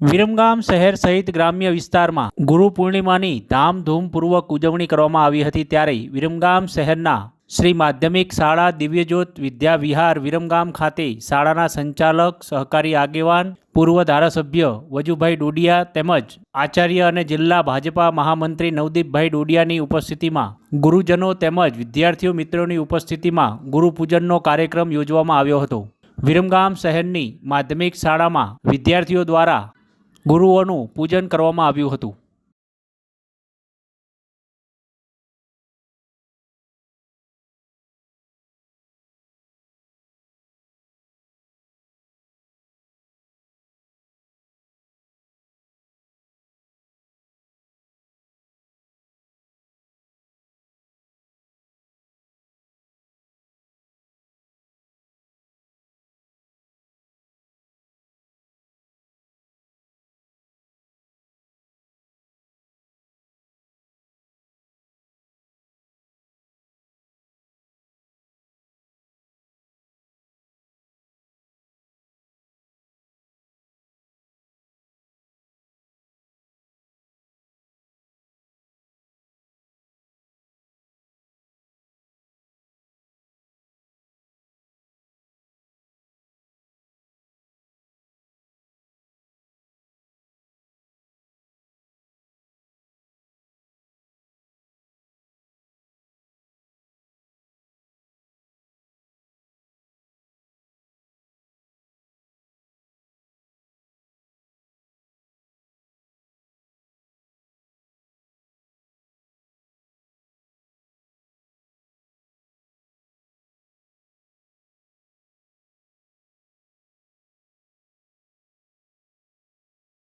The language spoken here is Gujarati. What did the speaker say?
વિરમગામ શહેર સહિત ગ્રામ્ય વિસ્તારમાં ગુરુ પૂર્ણિમાની ધામધૂમપૂર્વક ઉજવણી કરવામાં આવી હતી ત્યારે વિરમગામ શહેરના શ્રી માધ્યમિક શાળા દિવ્યજ્યોત વિદ્યા વિહાર વિરમગામ ખાતે શાળાના સંચાલક, સહકારી આગેવાન, પૂર્વ ધારાસભ્ય વજુભાઈ ડોડિયા તેમજ આચાર્ય અને જિલ્લા ભાજપા મહામંત્રી નવદીપભાઈ ડોડિયાની ઉપસ્થિતિમાં ગુરુજનો તેમજ વિદ્યાર્થીઓ મિત્રોની ઉપસ્થિતિમાં ગુરુપૂજનનો કાર્યક્રમ યોજવામાં આવ્યો હતો. વિરમગામ શહેરની માધ્યમિક શાળામાં વિદ્યાર્થીઓ દ્વારા ગુરુઓનું પૂજન કરવામાં આવ્યું હતું.